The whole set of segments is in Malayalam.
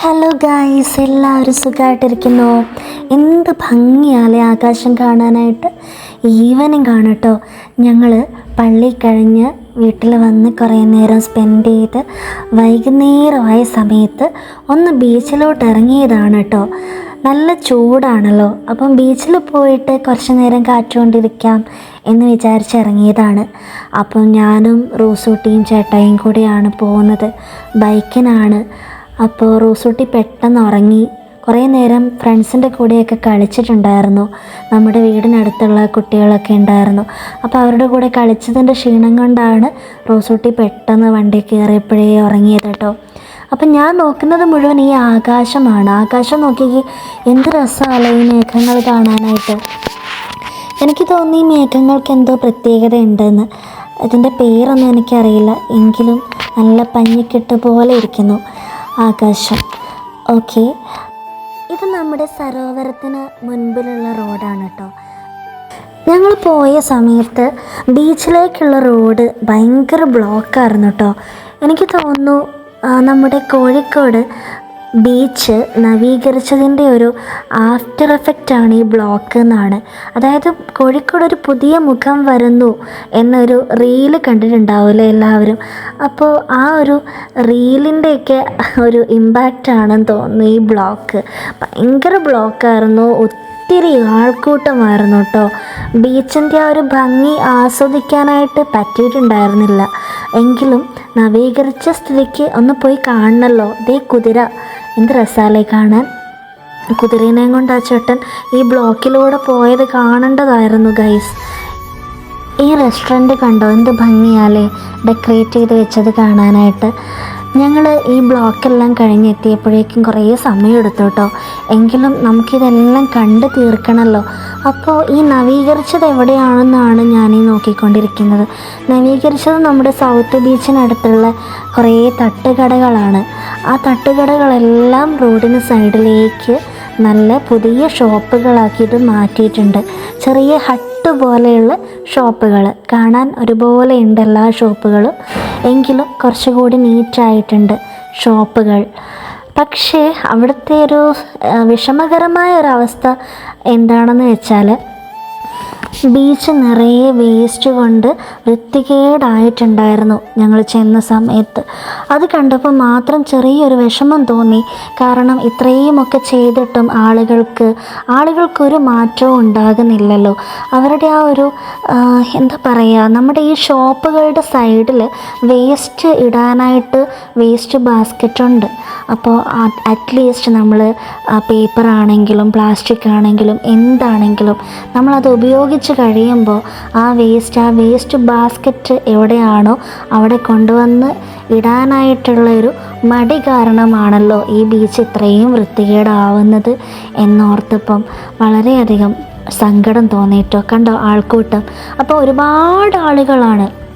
ഹലോ ഗായ്സ് എല്ലാവരും സുഖമായിട്ടിരിക്കുന്നു എന്ത് ഭംഗിയാലേ ആകാശം കാണാനായിട്ട്? ഈവനിങ് കാണട്ടോ. ഞങ്ങൾ പള്ളി കഴിഞ്ഞ് വീട്ടിൽ വന്ന് കുറേ നേരം സ്പെൻഡ് ചെയ്ത് വൈകുന്നേരമായ സമയത്ത് ഒന്ന് ബീച്ചിലോട്ട് ഇറങ്ങിയതാണ് കേട്ടോ നല്ല ചൂടാണല്ലോ. അപ്പം ബീച്ചിൽ പോയിട്ട് കുറച്ച് നേരം കാറ്റുകൊണ്ടിരിക്കാം എന്ന് വിചാരിച്ച് ഇറങ്ങിയതാണ്. അപ്പം ഞാനും റോസൂട്ടിയും ചേട്ടായും കൂടിയാണ് പോകുന്നത്. ബൈക്കിനാണ്. അപ്പോൾ റോസൂട്ടി പെട്ടെന്ന് ഉറങ്ങി. കുറേ നേരം ഫ്രണ്ട്സിന്റെ കൂടെയൊക്കെ കളിച്ചിട്ടുണ്ടായിരുന്നു. നമ്മുടെ വീടിനടുത്തുള്ള കുട്ടികളൊക്കെ ഉണ്ടായിരുന്നു. അപ്പോൾ അവരുടെ കൂടെ കളിച്ചതിന്റെ ക്ഷീണം കൊണ്ടാണ് റോസൂട്ടി പെട്ടെന്ന് വണ്ടി കയറിയപ്പോഴേ ഉറങ്ങിയത് കേട്ടോ. അപ്പം ഞാൻ നോക്കുന്നത് മുഴുവൻ ഈ ആകാശമാണ്. ആകാശം നോക്കിയെങ്കിൽ എന്ത് രസമല്ലേ ഈ മേഘങ്ങൾ കാണാനായിട്ട്? എനിക്ക് തോന്നി ഈ മേഘങ്ങൾക്ക് എന്തോ പ്രത്യേകത ഉണ്ടെന്ന് അതിന്റെ പേരൊന്നും എനിക്കറിയില്ല. എങ്കിലും നല്ല പഞ്ഞിക്കെട്ട് പോലെ ഇരിക്കുന്നു. ആകാശം. ഓക്കെ. ഇത് നമ്മുടെ സരോവരത്തിന് മുൻപിലുള്ള റോഡാണ് കേട്ടോ. ഞങ്ങൾ പോയ സമയത്ത് ബീച്ചിലേക്കുള്ള റോഡ് ഭയങ്കര ബ്ലോക്കായിരുന്നു കേട്ടോ. എനിക്ക് തോന്നുന്നു നമ്മുടെ കോഴിക്കോട് ബീച്ച് നവീകരിച്ചതിന്റെ ഒരു ആഫ്റ്റർ എഫക്റ്റ് ആണ് ഈ ബ്ലോക്ക് എന്നാണ്. അതായത് കോഴിക്കോട് ഒരു പുതിയ മുഖം വരുന്നു എന്നൊരു റീൽ കണ്ടിട്ടുണ്ടാവില്ലേ എല്ലാവരും? അപ്പോൾ ആ ഒരു റീലിന്റെയൊക്കെ ഒരു ഇമ്പാക്റ്റ് ആണെന്ന് തോന്നുന്നു ഈ ബ്ലോക്ക്. ഭയങ്കര ബ്ലോക്കായിരുന്നു ഒത്തിരി ആൾക്കൂട്ടമായിരുന്നു കേട്ടോ. ബീച്ചിന്റെ ആ ഒരു ഭംഗി ആസ്വദിക്കാനായിട്ട് പറ്റിയിട്ടുണ്ടായിരുന്നില്ല. എങ്കിലും നവീകരിച്ച സ്ഥിതിക്ക് ഒന്ന് പോയി കാണണമല്ലോ. ദേ കുതിര. എന്ത് രസാലേ കാണാൻ? കുതിരേനെയും കൊണ്ട് ആ ചേട്ടൻ ഈ ബ്ലോക്കിലൂടെ പോയത് കാണേണ്ടതായിരുന്നു ഗൈസ് ഈ റെസ്റ്റോറന്റ് കണ്ടോ? എന്ത് ഭംഗിയാലേ. ഡെക്കറേറ്റ് ചെയ്ത് വെച്ചത് കാണാനായിട്ട്. ഞങ്ങൾ ഈ ബ്ലോക്കെല്ലാം കഴിഞ്ഞെത്തിയപ്പോഴേക്കും കുറേ സമയമെടുത്തു കേട്ടോ. എങ്കിലും നമുക്കിതെല്ലാം കണ്ട് തീർക്കണമല്ലോ അപ്പോൾ ഈ നവീകരിച്ചത് എവിടെയാണെന്നാണ് ഞാൻ ഈ നോക്കിക്കൊണ്ടിരിക്കുന്നത്. നവീകരിച്ചത് നമ്മുടെ സൗത്ത് ബീച്ചിനടുത്തുള്ള കുറേ തട്ടുകടകളാണ്. ആ തട്ടുകടകളെല്ലാം റോഡിന് സൈഡിലേക്ക് നല്ല പുതിയ ഷോപ്പുകളാക്കിയിട്ട് മാറ്റിയിട്ടുണ്ട്. ചെറിയ ഹട്ട് പോലെയുള്ള ഷോപ്പുകൾ. കാണാൻ ഒരുപോലെ ഉണ്ട് എല്ലാ ഷോപ്പുകളും എങ്കിലും കുറച്ചുകൂടി നീറ്റായിട്ടുണ്ട് ഷോപ്പുകൾ. പക്ഷേ അവിടുത്തെ ഒരു വിഷമകരമായ ഒരവസ്ഥ എന്താണെന്ന് വെച്ചാൽ ബീച്ച് നിറയെ വേസ്റ്റ് കൊണ്ട് വൃത്തികേടായിട്ടുണ്ടായിരുന്നു ഞങ്ങൾ ചെന്ന സമയത്ത്. അത് കണ്ടപ്പോൾ മാത്രം ചെറിയൊരു വിഷമം തോന്നി. കാരണം ഇത്രയുമൊക്കെ ചെയ്തിട്ടും ആളുകൾക്ക് ആളുകൾക്കൊരു മാറ്റവും ഉണ്ടാകുന്നില്ലല്ലോ. അവരുടെ ആ ഒരു എന്താ പറയുക നമ്മുടെ ഈ ഷോപ്പുകളുടെ സൈഡിൽ വേസ്റ്റ് ഇടാനായിട്ട് വേസ്റ്റ് ബാസ്ക്കറ്റ് ഉണ്ട്. അപ്പോൾ അറ്റ്ലീസ്റ്റ് നമ്മൾ പേപ്പർ ആണെങ്കിലും പ്ലാസ്റ്റിക് ആണെങ്കിലും എന്താണെങ്കിലും നമ്മളത് ഉപയോഗിച്ച് കഴിയുമ്പോൾ ആ വേസ്റ്റ് ആ വേസ്റ്റ് ബാസ്ക്കറ്റ് എവിടെയാണോ അവിടെ കൊണ്ടുവന്ന് ഇടാനായിട്ടുള്ള ഒരു മടി കാരണമാണല്ലോ ഈ ബീച്ച് ഇത്രയും വൃത്തികേടാവുന്നത് എന്നോർത്തപ്പം വളരെയധികം സങ്കടം തോന്നിയിട്ടോ കണ്ടോ ആൾക്കൂട്ടം. അപ്പോൾ ഒരുപാട് ആളുകളാണ്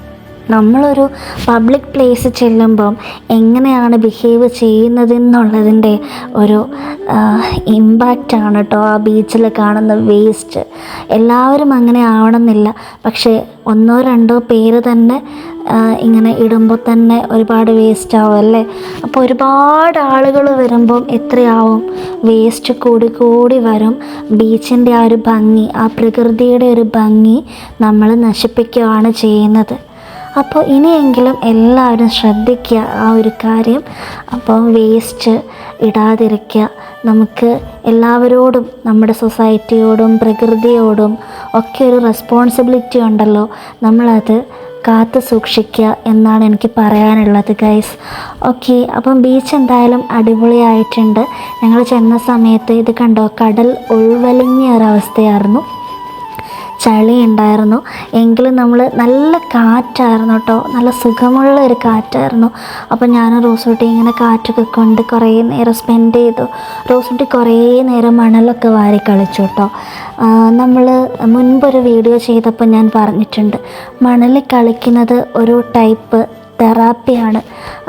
നമ്മളൊരു പബ്ലിക് പ്ലേസ് ചെല്ലുമ്പം എങ്ങനെയാണ് ബിഹേവ് ചെയ്യുന്നതെന്നുള്ളതിന്റെ ഒരു ഇമ്പാക്റ്റ് ആണ് കേട്ടോ ആ ബീച്ചിൽ കാണുന്ന വേസ്റ്റ് എല്ലാവരും അങ്ങനെ ആവണമെന്നില്ല. പക്ഷേ ഒന്നോ രണ്ടോ പേര് തന്നെ ഇങ്ങനെ ഇടുമ്പോൾ തന്നെ ഒരുപാട് വേസ്റ്റ് ആവും അല്ലേ? അപ്പോൾ ഒരുപാട് ആളുകൾ വരുമ്പം എത്രയാവും? വേസ്റ്റ് കൂടി കൂടി വരും. ബീച്ചിന്റെ ആ ഒരു ഭംഗി ആ പ്രകൃതിയുടെ ഒരു ഭംഗി നമ്മൾ നശിപ്പിക്കുകയാണ് ചെയ്യുന്നത്. അപ്പോൾ ഇനിയെങ്കിലും എല്ലാവരും ശ്രദ്ധിക്കുക ആ ഒരു കാര്യം. അപ്പോൾ വേസ്റ്റ് ഇടാതിരിക്കുക. നമുക്ക് എല്ലാവരോടും നമ്മുടെ സൊസൈറ്റിയോടും പ്രകൃതിയോടും ഒക്കെ ഒരു റെസ്പോൺസിബിലിറ്റി ഉണ്ടല്ലോ. നമ്മളത് കാത്തു സൂക്ഷിക്കുക എന്നാണ് എനിക്ക് പറയാനുള്ളത് ഗൈസ് ഓക്കെ അപ്പം ബീച്ച് എന്തായാലും അടിപൊളിയായിട്ടുണ്ട്. ഞങ്ങൾ ചെന്ന സമയത്ത് ഇത് കണ്ടോ കടൽ ഒഴിവലിഞ്ഞ ഒരവസ്ഥയായിരുന്നു ചളി ഉണ്ടായിരുന്നു എങ്കിലും നമ്മൾ നല്ല കാറ്റായിരുന്നു കേട്ടോ. നല്ല സുഖമുള്ള ഒരു കാറ്റായിരുന്നു. അപ്പോൾ ഞാൻ റോസൂട്ടി ഇങ്ങനെ കാറ്റൊക്കെ കൊണ്ട് കുറേ നേരം സ്പെൻഡ് ചെയ്തു. റോസൂട്ടി കുറേ നേരം മണലൊക്കെ വാരി കളിച്ചു കേട്ടോ. നമ്മൾ മുൻപൊരു വീഡിയോ ചെയ്തപ്പോൾ ഞാൻ പറഞ്ഞിട്ടുണ്ട്. മണലിൽ കളിക്കുന്നത് ഒരു ടൈപ്പ് തെറാപ്പിയാണ്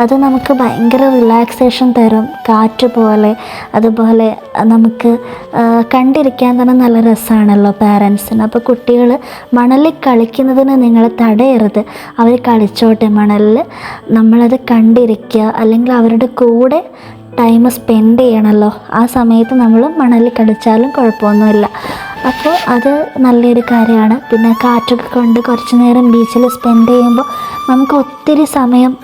അത് നമുക്ക് ഭയങ്കര റിലാക്സേഷൻ തരും. കാറ്റ് പോലെ അതുപോലെ നമുക്ക് കണ്ടിരിക്കാൻ തന്നെ നല്ല രസമാണല്ലോ പാരൻസിന് അപ്പോൾ കുട്ടികൾ മണലിൽ കളിക്കുന്നതിന് നിങ്ങൾ തടയരുത്. അവർ കളിച്ചോട്ടെ മണലിൽ. നമ്മളത് കണ്ടിരിക്കുക. അല്ലെങ്കിൽ അവരുടെ കൂടെ ടൈം സ്പെൻഡ് ചെയ്യണമല്ലോ ആ സമയത്ത് നമ്മൾ മണലിൽ കളിച്ചാലും കുഴപ്പമൊന്നുമില്ല. അപ്പോൾ അത് നല്ലൊരു കാര്യമാണ്. പിന്നെ കാറ്റൊക്കെ കൊണ്ട് കുറച്ച് നേരം ബീച്ചിൽ സ്പെൻഡ് ചെയ്യുമ്പോൾ നമുക്ക് ഒത്തിരി സമയം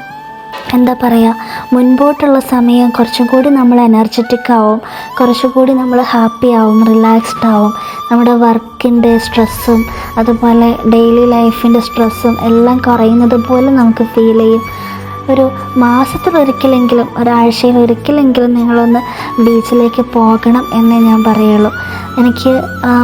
എന്താ പറയുക മുൻപോട്ടുള്ള സമയം കുറച്ചും കൂടി നമ്മൾ എനർജറ്റിക് ആവും. കുറച്ചുകൂടി നമ്മൾ ഹാപ്പി ആവും റിലാക്സ്ഡ് ആവും. നമ്മുടെ വർക്കിന്റെ സ്ട്രെസ്സും അതുപോലെ ഡെയിലി ലൈഫിന്റെ സ്ട്രെസ്സും എല്ലാം കുറയുന്നത് പോലെ നമുക്ക് ഫീൽ ചെയ്യും. ഒരു മാസത്തിലൊരിക്കലെങ്കിലും ഒരാഴ്ചയിൽ ഒരിക്കലെങ്കിലും നിങ്ങളൊന്ന് ബീച്ചിലേക്ക് പോകണം എന്നേ ഞാൻ പറയുള്ളൂ. എനിക്ക്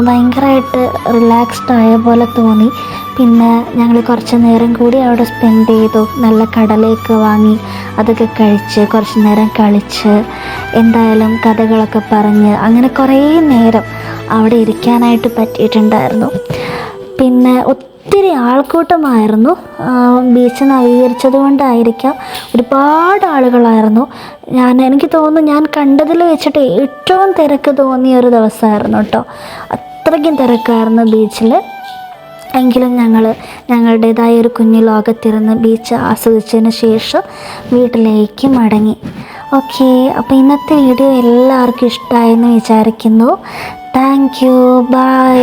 ഭയങ്കരമായിട്ട് റിലാക്സ്ഡ് ആയ പോലെ തോന്നി. പിന്നെ ഞങ്ങൾ കുറച്ച് നേരം കൂടി അവിടെ സ്പെൻഡ് ചെയ്തു. നല്ല കടലയൊക്കെ വാങ്ങി അതൊക്കെ കഴിച്ച് കുറച്ച് നേരം കളിച്ച് എന്തായാലും കഥകളൊക്കെ പറഞ്ഞ് അങ്ങനെ കുറേ നേരം അവിടെ ഇരിക്കാനായിട്ട് പറ്റിയിട്ടുണ്ടായിരുന്നു. പിന്നെ ഒത്തിരി ആൾക്കൂട്ടമായിരുന്നു. ബീച്ച് നവീകരിച്ചത് കൊണ്ടായിരിക്കാം. ഒരുപാട് ആളുകളായിരുന്നു. ഞാൻ എനിക്ക് തോന്നുന്നു ഞാൻ കണ്ടതിൽ വെച്ചിട്ട് ഏറ്റവും തിരക്ക് തോന്നിയ ഒരു ദിവസമായിരുന്നു കേട്ടോ. അത്രയ്ക്കും തിരക്കായിരുന്നു ബീച്ചിൽ. എങ്കിലും ഞങ്ങൾ ഞങ്ങളുടേതായ ഒരു കുഞ്ഞു ലോകത്തിരുന്ന് ബീച്ച് ആസ്വദിച്ചതിന് ശേഷം വീട്ടിലേക്ക് മടങ്ങി. ഓക്കെ അപ്പോൾ ഇന്നത്തെ വീഡിയോ എല്ലാവർക്കും ഇഷ്ടമായെന്ന് വിചാരിക്കുന്നു. Thank you. ബൈ.